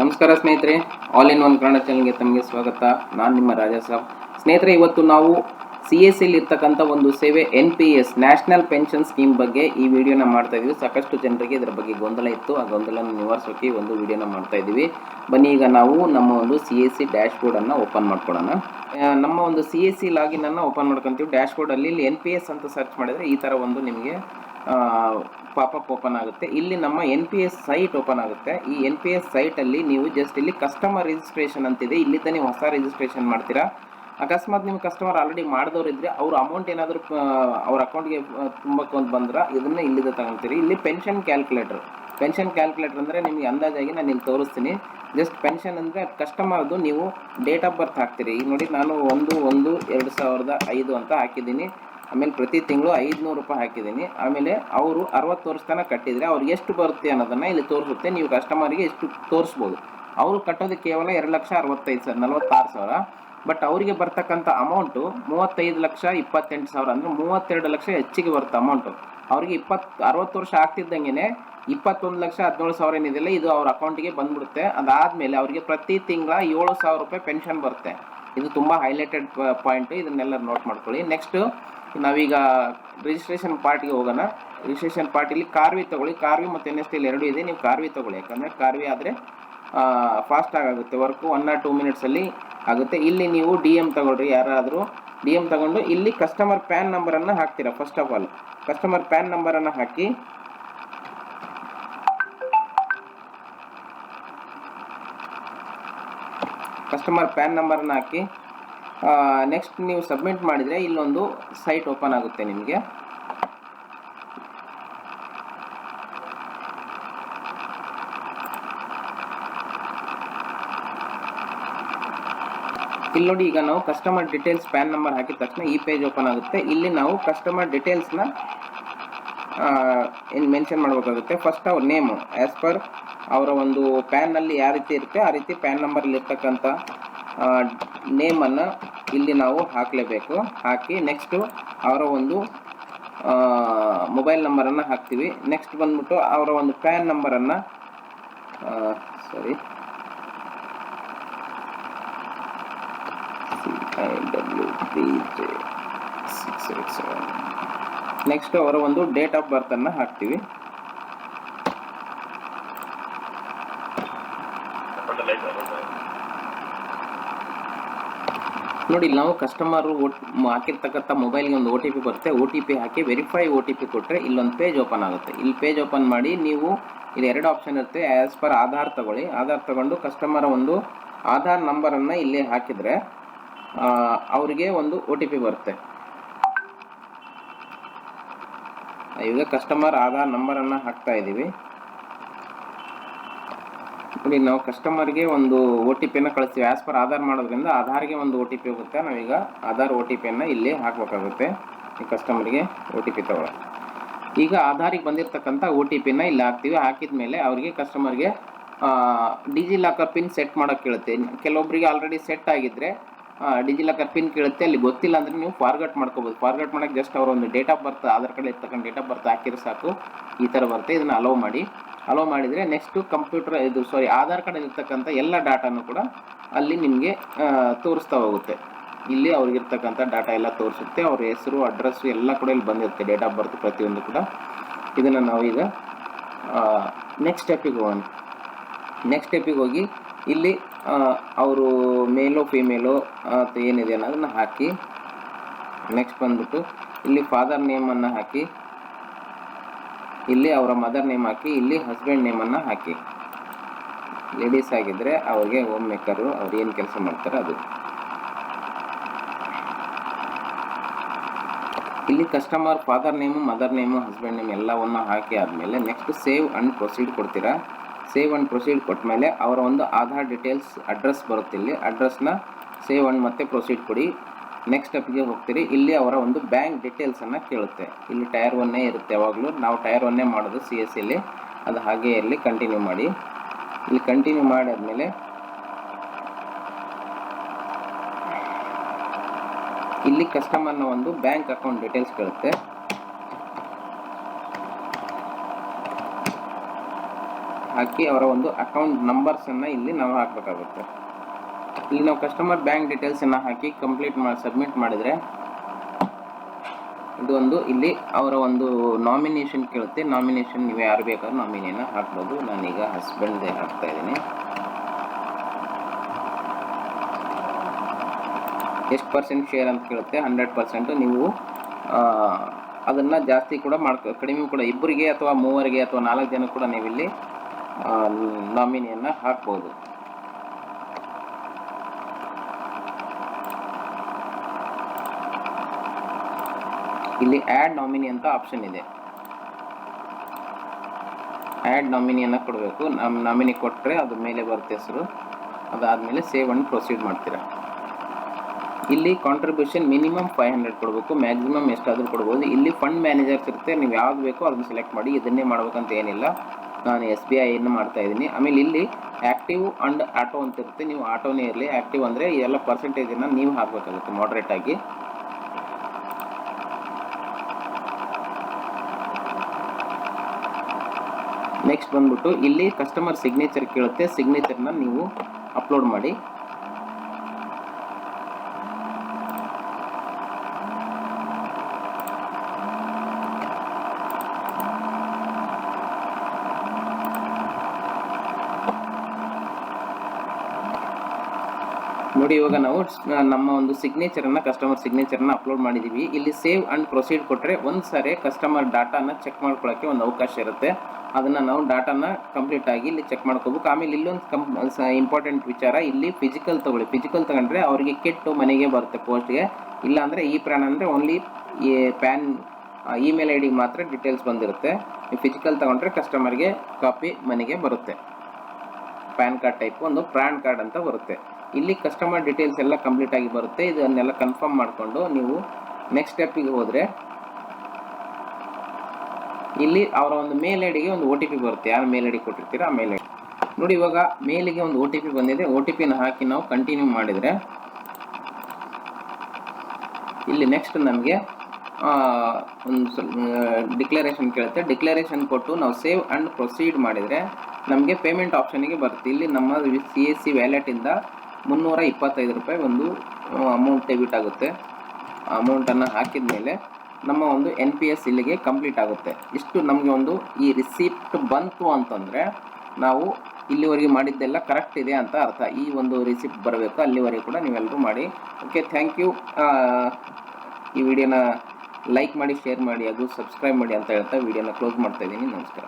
ನಮಸ್ಕಾರ ಸ್ನೇಹಿತರೆ. All in one Kannada ಚಾನಲ್ಗೆ ತಮಗೆ ಸ್ವಾಗತ. ನಾನು ನಿಮ್ಮ ರಾಜಾ ಸಾಬ್. ಸ್ನೇಹಿತರೆ, ಇವತ್ತು ನಾವು ಸಿ ಎಸ್ ಸಿಲಿ ಇರ್ತಕ್ಕಂಥ ಒಂದು ಸೇವೆ N P S national pension scheme ಬಗ್ಗೆ ಈ ವಿಡಿಯೋನ ಮಾಡ್ತಾ ಇದ್ದೀವಿ ಸಾಕಷ್ಟು ಜನರಿಗೆ ಇದರ ಬಗ್ಗೆ ಗೊಂದಲ ಇತ್ತು. ಆ ಗೊಂದಲನ ನಿವಾರಿಸೋಕೆ ಒಂದು ವಿಡಿಯೋನ ಮಾಡ್ತಾ ಇದ್ದೀವಿ ಬನ್ನಿ, ಈಗ ನಾವು ನಮ್ಮ ಒಂದು ಸಿ ಎಸ್ ಸಿ ಡ್ಯಾಶ್ ಬೋರ್ಡನ್ನು ಓಪನ್ ಮಾಡ್ಕೊಳ್ಳೋಣ ನಮ್ಮ ಒಂದು ಸಿ ಎಸ್ ಸಿ ಲಾಗಿನ್ ಅನ್ನು ಓಪನ್ ಮಾಡ್ಕೊತೀವಿ. ಡ್ಯಾಶ್ ಬೋರ್ಡಲ್ಲಿ ಎನ್ ಪಿ ಎಸ್ ಅಂತ ಸರ್ಚ್ ಮಾಡಿದರೆ ಈ ಥರ ಒಂದು ನಿಮಗೆ ಪಾಪಪ್ ಓಪನ್ ಆಗುತ್ತೆ. ಇಲ್ಲಿ ನಮ್ಮ N P S site open ಆಗುತ್ತೆ. ಈ ಎನ್ ಪಿ ಎಸ್ ಸೈಟಲ್ಲಿ ನೀವು ಜಸ್ಟ್ ಇಲ್ಲಿ ಕಸ್ಟಮರ್ ರಿಜಿಸ್ಟ್ರೇಷನ್ ಅಂತಿದೆ. ಇಲ್ಲಿ ನೀವು ಹೊಸ ರಿಜಿಸ್ಟ್ರೇಷನ್ ಮಾಡ್ತೀರಾ? ಅಕಸ್ಮಾತ್ ನಿಮ್ಮ ಕಸ್ಟಮರ್ ಆಲ್ರೆಡಿ ಮಾಡಿದವ್ರು ಇದ್ರೆ ಅವ್ರ ಅಮೌಂಟ್ ಏನಾದರೂ ಅವ್ರ ಅಕೌಂಟ್ಗೆ ತುಂಬಕ್ಕೊಂದು ಬಂದ್ರೆ ಇದನ್ನ ಇಲ್ಲಿಂದ ತಗೊಂತೀರಿ. ಇಲ್ಲಿ ಪೆನ್ಷನ್ ಕ್ಯಾಲ್ಕುಲೇಟರ್ ಪೆನ್ಷನ್ ಕ್ಯಾಲ್ಕುಲೇಟರ್ ಅಂದರೆ ನಿಮಗೆ ಅಂದಾಜಾಗಿ ನಾನು ಇಲ್ಲಿ ತೋರಿಸ್ತೀನಿ. ಜಸ್ಟ್ ಪೆನ್ಷನ್ ಅಂದರೆ ಕಸ್ಟಮರ್ದು ನೀವು ಡೇಟ್ ಆಫ್ ಬರ್ತ್ ಹಾಕ್ತೀರಿ. ಈಗ ನೋಡಿ ನಾನು ಒಂದು ಒಂದು, ಎರಡು ಸಾವಿರದ ಐದು ಅಂತ ಹಾಕಿದ್ದೀನಿ. ಆಮೇಲೆ ಪ್ರತಿ ತಿಂಗಳು ಐದುನೂರು ರೂಪಾಯಿ ಹಾಕಿದ್ದೀನಿ. ಆಮೇಲೆ ಅವರು ಅರವತ್ತು ವರ್ಷ ತನಕ ಕಟ್ಟಿದರೆ ಅವ್ರಿಗೆ ಎಷ್ಟು ಬರುತ್ತೆ ಅನ್ನೋದನ್ನು ಇಲ್ಲಿ ತೋರಿಸುತ್ತೆ. ನೀವು ಕಸ್ಟಮರಿಗೆ ಎಷ್ಟು ತೋರಿಸ್ಬೋದು. ಅವರು ಕಟ್ಟೋದು ಕೇವಲ ಎರಡು ಲಕ್ಷ ಅರವತ್ತೈದು ಸಾವಿರ, ನಲವತ್ತಾರು ಸಾವಿರ. ಬಟ್ ಅವರಿಗೆ ಬರ್ತಕ್ಕಂಥ ಅಮೌಂಟು ಮೂವತ್ತೈದು ಲಕ್ಷ ಇಪ್ಪತ್ತೆಂಟು ಸಾವಿರ, ಅಂದರೆ ಮೂವತ್ತೆರಡು ಲಕ್ಷ ಹೆಚ್ಚಿಗೆ ಬರುತ್ತೆ ಅಮೌಂಟು ಅವರಿಗೆ ಇಪ್ಪತ್ತು ಅರವತ್ತು ವರ್ಷ ಆಗ್ತಿದ್ದಂಗೆ ಇಪ್ಪತ್ತೊಂದು ಲಕ್ಷ ಹದಿನೇಳು ಸಾವಿರ ಏನಿದೆಯಲ್ಲ ಇದು ಅವ್ರ ಅಕೌಂಟಿಗೆ ಬಂದ್ಬಿಡುತ್ತೆ. ಅದಾದಮೇಲೆ ಅವರಿಗೆ ಪ್ರತಿ ತಿಂಗಳ ಏಳು ಸಾವಿರ ರೂಪಾಯಿ ಪೆನ್ಷನ್ ಬರುತ್ತೆ. ಇದು ತುಂಬ ಹೈಲೈಟೆಡ್ ಪಾಯಿಂಟು ಇದನ್ನೆಲ್ಲ ನೋಟ್ ಮಾಡ್ಕೊಳ್ಳಿ. ನೆಕ್ಸ್ಟ್ ನಾವೀಗ ರಿಜಿಸ್ಟ್ರೇಷನ್ ಪಾರ್ಟಿಗೆ ಹೋಗೋಣ. ರಿಜಿಸ್ಟ್ರೇಷನ್ ಪಾರ್ಟಿಲಿ ಕಾರ್ವಿ ತಗೊಳ್ಳಿ. ಕಾರ್ವಿ ಮತ್ತು ಎನ್ ಎಸ್ ಟಿಲಿ ಎರಡು ಇದೆ. ನೀವು ಕಾರ್ವಿ ತಗೊಳ್ಳಿ. ಯಾಕಂದರೆ ಕಾರ್ವಿ ಆದರೆ ಫಾಸ್ಟ್ ಆಗುತ್ತೆ. ವರ್ಕು ಒನ್ ಆರ್ ಟೂ ಮಿನಿಟ್ಸಲ್ಲಿ ಆಗುತ್ತೆ. ಇಲ್ಲಿ ನೀವು ಡಿ ಎಂ ತೊಗೊಳ್ರಿ. ಯಾರಾದರೂ ಡಿ ಎಂ ತಗೊಂಡು ಇಲ್ಲಿ ಕಸ್ಟಮರ್ ಪ್ಯಾನ್ ನಂಬರನ್ನು ಹಾಕ್ತೀರಾ? First of all customer PAN ನಂಬರನ್ನು ಹಾಕಿ. ಕಸ್ಟಮರ್ ಪ್ಯಾನ್ ನಂಬರನ್ನು ಹಾಕಿ. ನೆಕ್ಸ್ಟ್ ನೀವು ಸಬ್ಮಿಟ್ ಮಾಡಿದರೆ ಇಲ್ಲೊಂದು ಸೈಟ್ ಓಪನ್ ಆಗುತ್ತೆ ನಿಮಗೆ. ಇಲ್ಲಿ ನೋಡಿ ಈಗ ನಾವು ಕಸ್ಟಮರ್ ಡೀಟೇಲ್ಸ್ ಪ್ಯಾನ್ ನಂಬರ್ ಹಾಕಿದ ತಕ್ಷಣ ಈ ಪೇಜ್ ಓಪನ್ ಆಗುತ್ತೆ. ಇಲ್ಲಿ ನಾವು ಕಸ್ಟಮರ್ ಡೀಟೇಲ್ಸ್ನ ಏನು ಮೆನ್ಷನ್ ಮಾಡಬೇಕಾಗುತ್ತೆ. ಫಸ್ಟ್ ಅವ್ರ ನೇಮು ಆ್ಯಸ್ ಪರ್ ಅವರ ಒಂದು ಪ್ಯಾನ್ನಲ್ಲಿ ಯಾವ ರೀತಿ ಇರುತ್ತೆ, ಆ ರೀತಿ ಪ್ಯಾನ್ ನಂಬರಲ್ಲಿ ಇರ್ತಕ್ಕಂಥ ನೇಮನ್ನು ಇಲ್ಲಿ ನಾವು ಹಾಕಲೇಬೇಕು. ಹಾಕಿ ನೆಕ್ಸ್ಟು ಅವರ ಒಂದು ಮೊಬೈಲ್ ನಂಬರನ್ನು ಹಾಕ್ತೀವಿ. ನೆಕ್ಸ್ಟ್ ಬಂದ್ಬಿಟ್ಟು ಅವರ ಒಂದು ಪ್ಯಾನ್ ನಂಬರನ್ನು sorry C I W P J six eight seven next ಅವರ ಒಂದು ಡೇಟ್ ಆಫ್ ಬರ್ತನ್ನು ಹಾಕ್ತೀವಿ. ನೋಡಿ ನಾವು ಕಸ್ಟಮರ್ ಹಾಕಿರ್ತಕ್ಕಂಥ ಮೊಬೈಲ್ಗೆ ಒಂದು ಒ ಟಿ ಪಿ ಬರುತ್ತೆ. ಒ ಟಿ ಪಿ ಹಾಕಿ ವೆರಿಫೈ ಒ ಟಿ ಪಿ ಕೊಟ್ಟರೆ ಇಲ್ಲೊಂದು ಪೇಜ್ ಓಪನ್ ಆಗುತ್ತೆ. ಇಲ್ಲಿ ಪೇಜ್ ಓಪನ್ ಮಾಡಿ ನೀವು ಇಲ್ಲಿ ಎರಡು ಆಪ್ಷನ್ ಇರುತ್ತೆ. ಆ್ಯಸ್ ಪರ್ ಆಧಾರ್ ತಗೊಳ್ಳಿ. ಆಧಾರ್ ತಗೊಂಡು ಕಸ್ಟಮರ್ ಒಂದು ಆಧಾರ್ ನಂಬರನ್ನು ಇಲ್ಲಿ ಹಾಕಿದರೆ ಅವರಿಗೆ ಒಂದು ಒ ಟಿ ಪಿ ಬರುತ್ತೆ. ಈಗ ಕಸ್ಟಮರ್ ಆಧಾರ್ ನಂಬರನ್ನು ಹಾಕ್ತಾ ಇದ್ದೀವಿ ನೋಡಿ ನಾವು ಕಸ್ಟಮರ್ಗೆ ಒಂದು ಒ ಟಿ ಪಿಯನ್ನು ಕಳಿಸ್ತೀವಿ. ಆ್ಯಸ್ ಪರ್ ಆಧಾರ್ ಮಾಡೋದ್ರಿಂದ ಆಧಾರ್ಗೆ ಒಂದು ಒ ಟಿ ಪಿ ಹೋಗುತ್ತೆ. ನಾವೀಗ ಆಧಾರ್ ಒ ಟಿ ಪಿಯನ್ನು ಇಲ್ಲಿ ಹಾಕಬೇಕಾಗುತ್ತೆ. ಈ ಕಸ್ಟಮರ್ಗೆ ಒ ಟಿ ಪಿ ತಗೊಳ ಈಗ ಆಧಾರಿಗೆ ಬಂದಿರತಕ್ಕಂಥ ಒ ಟಿ ಪಿನ ಇಲ್ಲಿ ಹಾಕ್ತೀವಿ. ಹಾಕಿದ ಮೇಲೆ ಅವರಿಗೆ ಕಸ್ಟಮರ್ಗೆ ಡಿಜಿ ಲಾಕರ್ ಪಿನ್ ಸೆಟ್ ಮಾಡೋಕ್ಕೆ ಕೇಳುತ್ತೆ. ಕೆಲವೊಬ್ಬರಿಗೆ ಆಲ್ರೆಡಿ ಸೆಟ್ ಆಗಿದ್ದರೆ ಡಿಜಿ ಲಾಕರ್ ಪಿನ್ ಕೇಳುತ್ತೆ. ಅಲ್ಲಿ ಗೊತ್ತಿಲ್ಲ ಅಂದರೆ ನೀವು ಫಾರ್ಗಟ್ ಮಾಡ್ಕೋಬೋದು. ಫಾರ್ಗಟ್ ಮಾಡೋಕ್ಕೆ ಜಸ್ಟ್ ಅವರೊಂದು date of birth Aadhaar card ಇರ್ತಕ್ಕಂಥ ಡೇಟ್ ಆಫ್ ಬರ್ತ್ ಹಾಕಿದ್ರೆ ಸಾಕು. ಈ ಥರ ಬರುತ್ತೆ. ಇದನ್ನು ಅಲೋ ಮಾಡಿ. ಅಲೋ ಮಾಡಿದರೆ ನೆಕ್ಸ್ಟು ಕಂಪ್ಯೂಟರ್ ಇದು ಸಾರಿ ಆಧಾರ್ ಕಾರ್ಡ್ ಇರ್ತಕ್ಕಂಥ ಎಲ್ಲ ಡಾಟಾನು ಕೂಡ ಅಲ್ಲಿ ನಿಮಗೆ ತೋರಿಸ್ತಾ ಹೋಗುತ್ತೆ. ಇಲ್ಲಿ ಅವ್ರಿಗಿರ್ತಕ್ಕಂಥ ಡಾಟಾ ಎಲ್ಲ ತೋರಿಸುತ್ತೆ, ಅವ್ರ ಹೆಸರು ಅಡ್ರೆಸ್ಸು ಎಲ್ಲ ಕೂಡ ಇಲ್ಲಿ ಬಂದಿರುತ್ತೆ ಡೇಟ್ ಆಫ್ ಬರ್ತ್ ಪ್ರತಿಯೊಂದು ಕೂಡ. ಇದನ್ನು ನಾವೀಗ ನೆಕ್ಸ್ಟ್ ಸ್ಟೆಪ್ಪಿಗೆ ಹೋಗೋಣ. ನೆಕ್ಸ್ಟ್ ಸ್ಟೆಪ್ಪಿಗೆ ಹೋಗಿ ಇಲ್ಲಿ ಅವರು ಮೇಲೋ ಫೀಮೇಲೋ ಏನಿದೆ ಅನ್ನೋದನ್ನು ಹಾಕಿ ನೆಕ್ಸ್ಟ್ ಬಂದ್ಬಿಟ್ಟು ಇಲ್ಲಿ ಫಾದರ್ ನೇಮನ್ನು ಹಾಕಿ ಇಲ್ಲಿ ಅವರ ಮದರ್ ನೇಮ್ ಹಾಕಿ, ಇಲ್ಲಿ ಹಸ್ಬೆಂಡ್ ನೇಮನ್ನು ಹಾಕಿ. ಲೇಡೀಸ್ ಆಗಿದ್ದರೆ ಅವ್ರಿಗೆ ಹೋಮ್ ಮೇಕರು ಅವ್ರು ಏನು ಕೆಲಸ ಮಾಡ್ತಾರೆ ಅದು. ಇಲ್ಲಿ customer father name mother name husband name ಎಲ್ಲವನ್ನು ಹಾಕಿ ಆದಮೇಲೆ ನೆಕ್ಸ್ಟ್ ಸೇವ್ ಅಂಡ್ ಪ್ರೊಸೀಡ್ ಕೊಡ್ತೀರಾ? ಸೇವ್ ಅಂಡ್ ಪ್ರೊಸೀಡ್ ಕೊಟ್ಟ ಮೇಲೆ ಅವರ ಒಂದು ಆಧಾರ್ ಡೀಟೇಲ್ಸ್ ಅಡ್ರೆಸ್ ಬರುತ್ತೆ ಇಲ್ಲಿ. ಅಡ್ರೆಸ್ನ ಸೇವ್ ಅಂಡ್ ಮತ್ತೆ ಪ್ರೊಸೀಡ್ ಕೊಡಿ. ನೆಕ್ಸ್ಟ್ ಸ್ಟೆಪ್ಗೆ ಹೋಗ್ತೀರಿ. ಇಲ್ಲಿ ಅವರ ಒಂದು ಬ್ಯಾಂಕ್ ಡೀಟೇಲ್ಸನ್ನು ಕೇಳುತ್ತೆ. ಇಲ್ಲಿ ಟೈರ್ ಒನ್ನೇ ಇರುತ್ತೆ ಯಾವಾಗಲೂ. ನಾವು ಟೈರ್ ಒನ್ನೇ ಮಾಡೋದು ಸಿ ಎಸ್ ಇಲ್ಲಿ ಅದು ಹಾಗೆ ಇಲ್ಲಿ ಕಂಟಿನ್ಯೂ ಮಾಡಿ. ಇಲ್ಲಿ ಕಂಟಿನ್ಯೂ ಮಾಡಾದ್ಮೇಲೆ ಇಲ್ಲಿ ಕಸ್ಟಮರ್ನ ಒಂದು ಬ್ಯಾಂಕ್ ಅಕೌಂಟ್ ಡೀಟೇಲ್ಸ್ ಕೇಳುತ್ತೆ. ಹಾಕಿ ಅವರ ಒಂದು ಅಕೌಂಟ್ ನಂಬರ್ಸನ್ನು ಇಲ್ಲಿ ನಾವು ಹಾಕಬೇಕಾಗುತ್ತೆ. ಇಲ್ಲಿ ನಾವು ಕಸ್ಟಮರ್ ಬ್ಯಾಂಕ್ ಡೀಟೇಲ್ಸನ್ನು ಹಾಕಿ ಕಂಪ್ಲೀಟ್ ಮಾಡಿ ಸಬ್ಮಿಟ್ ಮಾಡಿದರೆ ಇದು ಒಂದು ಇಲ್ಲಿ ಅವರ ಒಂದು ನಾಮಿನೇಷನ್ ಕೇಳುತ್ತೆ. ನಾಮಿನೇಷನ್ ನೀವು ಯಾರು ಬೇಕಾದ್ರೂ ನಾಮಿನಿಯನ್ನು ಹಾಕ್ಬೋದು. ನಾನೀಗ ಹಸ್ಬೆಂಡ್ದೇ ಹಾಕ್ತಾ ಇದ್ದೀನಿ. ಎಷ್ಟು ಪರ್ಸೆಂಟ್ ಶೇರ್ ಅಂತ ಕೇಳುತ್ತೆ? ಹಂಡ್ರೆಡ್ ಪರ್ಸೆಂಟು ನೀವು ಅದನ್ನು ಜಾಸ್ತಿ ಕೂಡ ಮಾಡ್ಕೊ ಕಡಿಮೆ ಕೂಡ ಇಬ್ಬರಿಗೆ ಅಥವಾ ಮೂವರಿಗೆ ಅಥವಾ ನಾಲ್ಕು ಜನ ಕೂಡ ನೀವಿಲ್ಲಿ ನಾಮಿನಿಯನ್ನು ಹಾಕ್ಬೋದು. ಇಲ್ಲಿ ಆ್ಯಡ್ ನಾಮಿನಿ ಅಂತ ಆಪ್ಷನ್ ಇದೆ. ಆ್ಯಡ್ ನಾಮಿನಿಯನ್ನು ಕೊಡಬೇಕು. ನಮ್ಮ ನಾಮಿನಿ ಕೊಟ್ಟರೆ ಅದು ಮೇಲೆ ಬರುತ್ತೆ ಹೆಸರು. ಅದಾದಮೇಲೆ ಸೇವ್ ಅಂಡ್ ಪ್ರೊಸೀಡ್ ಮಾಡ್ತೀರಾ. ಇಲ್ಲಿ ಕಾಂಟ್ರಿಬ್ಯೂಷನ್ ಮಿನಿಮಮ್ ಫೈವ್ ಹಂಡ್ರೆಡ್ ಕೊಡಬೇಕು. ಮ್ಯಾಕ್ಸಿಮಮ್ ಎಷ್ಟಾದರೂ ಕೊಡ್ಬೋದು. ಇಲ್ಲಿ ಫಂಡ್ ಮ್ಯಾನೇಜರ್ಸ್ ಇರುತ್ತೆ. ನೀವು ಯಾವ್ದು ಬೇಕೋ ಅದನ್ನು ಸೆಲೆಕ್ಟ್ ಮಾಡಿ ಇದನ್ನೇ ಮಾಡ್ಬೇಕಂತ ಏನಿಲ್ಲ. ನಾನು ಎಸ್ ಬಿ ಐಯನ್ನು ಮಾಡ್ತಾ ಇದ್ದೀನಿ. ಆಮೇಲೆ ಇಲ್ಲಿ ಆ್ಯಕ್ಟಿವ್ ಅಂಡ್ ಆಟೋ ಅಂತ ಇರುತ್ತೆ. ನೀವು ಆಟೋನೇ ಇರಲಿ. ಆ್ಯಕ್ಟಿವ್ ಅಂದರೆ ಎಲ್ಲ ಪರ್ಸೆಂಟೇಜನ್ನು ನೀವು ಹಾಕಬೇಕಾಗುತ್ತೆ. ಮಾಡ್ರೇಟ್ ನೆಕ್ಸ್ಟ್ ಬಂದ್ಬಿಟ್ಟು ಇಲ್ಲಿ ಕಸ್ಟಮರ್ ಸಿಗ್ನೇಚರ್ ಕೇಳುತ್ತೆ. ಸಿಗ್ನೇಚರ್ನ ನೀವು ಅಪ್ಲೋಡ್ ಮಾಡಿ. ನೋಡಿ, ಇವಾಗ ನಾವು ನಮ್ಮ ಒಂದು ಸಿಗ್ನೇಚರನ್ನು ಕಸ್ಟಮರ್ ಸಿಗ್ನೇಚರನ್ನು ಅಪ್ಲೋಡ್ ಮಾಡಿದ್ದೀವಿ ಇಲ್ಲಿ ಸೇವ್ ಆ್ಯಂಡ್ ಪ್ರೊಸೀಡ್ ಕೊಟ್ಟರೆ ಒಂದು ಸಾರಿ ಕಸ್ಟಮರ್ ಡಾಟಾನ ಚೆಕ್ ಮಾಡ್ಕೊಳ್ಳೋಕ್ಕೆ ಒಂದು ಅವಕಾಶ ಇರುತ್ತೆ. ಅದನ್ನು ನಾವು ಡಾಟಾನ ಕಂಪ್ಲೀಟ್ ಆಗಿ ಇಲ್ಲಿ ಚೆಕ್ ಮಾಡ್ಕೋಬೇಕು. ಆಮೇಲೆ ಇಲ್ಲೊಂದು ಕಂ ಇಂಪಾರ್ಟೆಂಟ್ ವಿಚಾರ, ಇಲ್ಲಿ ಫಿಸಿಕಲ್ ತಗೊಳ್ಳಿ. ಫಿಸಿಕಲ್ ತಗೊಂಡ್ರೆ ಅವರಿಗೆ ಕೆಟ್ಟು ಮನೆಗೆ ಬರುತ್ತೆ ಪೋಸ್ಟ್ಗೆ ಇಲ್ಲಾಂದರೆ ಈ ಪ್ರಾಣ ಅಂದರೆ ಓನ್ಲಿ ಈ ಪ್ಯಾನ್ ಇಮೇಲ್ ಐ ಡಿಗೆ ಮಾತ್ರ ಡೀಟೇಲ್ಸ್ ಬಂದಿರುತ್ತೆ. ಫಿಸಿಕಲ್ ತಗೊಂಡ್ರೆ ಕಸ್ಟಮರ್ಗೆ ಕಾಪಿ ಮನೆಗೆ ಬರುತ್ತೆ. ಪ್ಯಾನ್ ಕಾರ್ಡ್ ಟೈಪ್ ಒಂದು ಪ್ಯಾನ್ ಕಾರ್ಡ್ ಅಂತ ಬರುತ್ತೆ. ಇಲ್ಲಿ ಕಸ್ಟಮರ್ ಡೀಟೇಲ್ಸ್ ಎಲ್ಲ ಕಂಪ್ಲೀಟ್ ಆಗಿ ಬರುತ್ತೆ. ಇದನ್ನೆಲ್ಲ ಕನ್ಫರ್ಮ್ ಮಾಡಿಕೊಂಡು ನೀವು ನೆಕ್ಸ್ಟ್ ಸ್ಟೆಪ್ಪಿಗೆ ಹೋದರೆ ಇಲ್ಲಿ ಅವರ ಒಂದು ಮೇಲ್ ಐಡಿಗೆ ಒಂದು ಒ ಟಿ ಪಿ ಬರುತ್ತೆ. ಯಾರು ಮೇಲ್ ಐಡಿ ಕೊಟ್ಟಿರ್ತೀರ ಆ ಮೇಲ್ ಐಡಿ ನೋಡಿ, ಇವಾಗ ಮೇಲಿಗೆ ಒಂದು ಒ ಟಿ ಪಿ ಬಂದಿದೆ. ಒ ಟಿ ಪಿನ ಹಾಕಿ ನಾವು ಕಂಟಿನ್ಯೂ ಮಾಡಿದರೆ ಇಲ್ಲಿ ನೆಕ್ಸ್ಟ್ ನಮಗೆ ಒಂದು ಡಿಕ್ಲರೇಷನ್ ಕೇಳುತ್ತೆ. ಡಿಕ್ಲರೇಷನ್ ಕೊಟ್ಟು ನಾವು ಸೇವ್ ಆ್ಯಂಡ್ ಪ್ರೊಸೀಡ್ ಮಾಡಿದರೆ ನಮಗೆ ಪೇಮೆಂಟ್ ಆಪ್ಷನಿಗೆ ಬರುತ್ತೆ. ಇಲ್ಲಿ ನಮ್ಮ ಸಿ ಎಸ್ ಸಿ ವ್ಯಾಲೆಟಿಂದ ಮುನ್ನೂರ ಇಪ್ಪತ್ತೈದು ರೂಪಾಯಿ ಒಂದು ಅಮೌಂಟ್ ಡೆಬಿಟ್ ಆಗುತ್ತೆ. ಅಮೌಂಟನ್ನು ಹಾಕಿದ ಮೇಲೆ ನಮ್ಮ ಒಂದು ಎನ್ ಪಿ ಎಸ್ ಇಲ್ಲಿಗೆ ಕಂಪ್ಲೀಟ್ ಆಗುತ್ತೆ. ಇಷ್ಟು ನಮಗೆ ಒಂದು ಈ ರಿಸಿಪ್ಟ್ ಬಂತು ಅಂತಂದರೆ ನಾವು ಇಲ್ಲಿವರೆಗೆ ಮಾಡಿದ್ದೆಲ್ಲ ಕರೆಕ್ಟ್ ಇದೆ ಅಂತ ಅರ್ಥ. ಈ ಒಂದು ರಿಸಿಪ್ಟ್ ಬರಬೇಕು, ಅಲ್ಲಿವರೆಗೆ ಕೂಡ ನೀವೆಲ್ಲರೂ ಮಾಡಿ. ಓಕೆ ಥ್ಯಾಂಕ್ ಯು ಈ ವಿಡಿಯೋನ ಲೈಕ್ ಮಾಡಿ ಶೇರ್ ಮಾಡಿ, ಹಾಗೂ ಸಬ್ಸ್ಕ್ರೈಬ್ ಮಾಡಿ ಅಂತ ಹೇಳ್ತಾ ವಿಡಿಯೋನ ಕ್ಲೋಸ್ ಮಾಡ್ತಾ ಇದ್ದೀನಿ. ನಮಸ್ಕಾರ.